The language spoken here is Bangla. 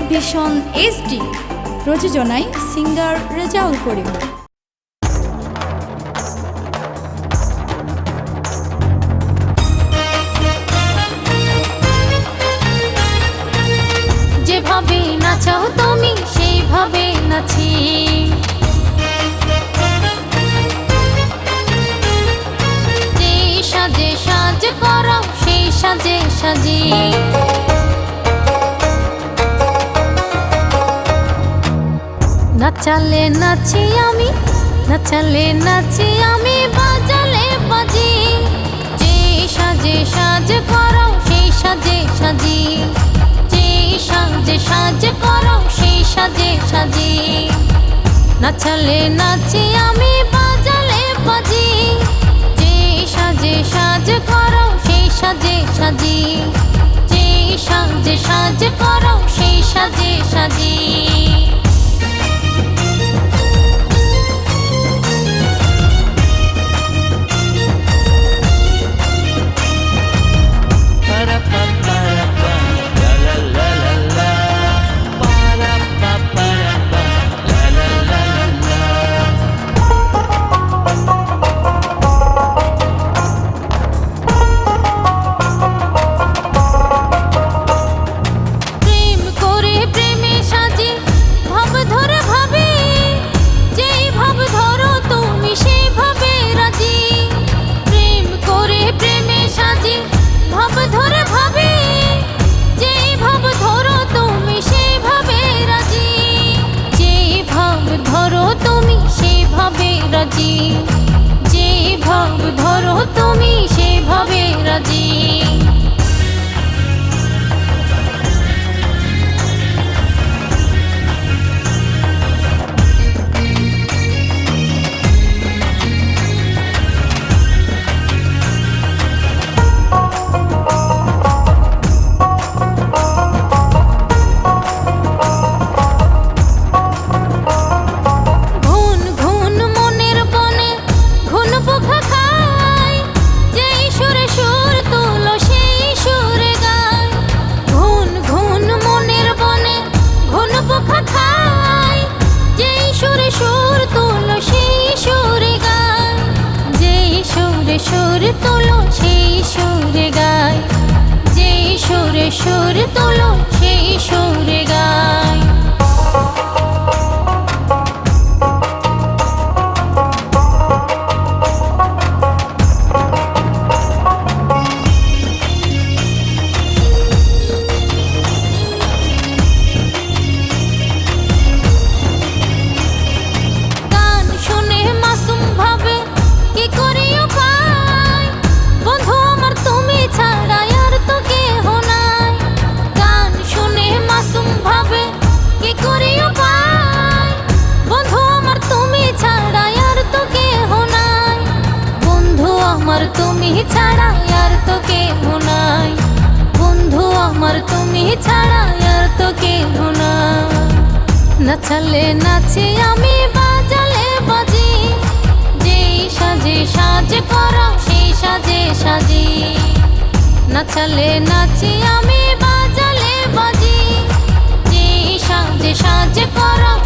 ভীষণ এইচডি প্রযোজনায় সিঙ্গার রেজাউল করিম। যেভাবে নাচাও তুমি, সেইভাবে নাচি। সাজে সাজ করো সেই সাজে সাজি। নাচালে নাচি আমি, নাচালে নাচি আমি, বাজালে বাজি। যে সাজে সাজ করো সেই সাজে সাজি। যে সাজে সাজ করো সেই সাজে সাজি। নাচালে নাচি আমি, বাজালে বাজি। যে সাজে সাজ করো সেই সাজে সাজি। যে সাজে সাজ করো সেই সাজে সাজি। তুলো সেই সুরে গায়। যেই সুরে সুর তোলো সেই সুরে গায়। তুমি ছাড়া আর তো কেহ নাই। বন্ধু আমার, তুমি ছাড়া আর তো কেহ নাই। নাচে আমি বাজালে বাজি। যেই সাজে সাজ করো, সেই সাজে সাজি। নাচালে নাচে আমি বাজালে বাজি। যেই সাজে সাজ করো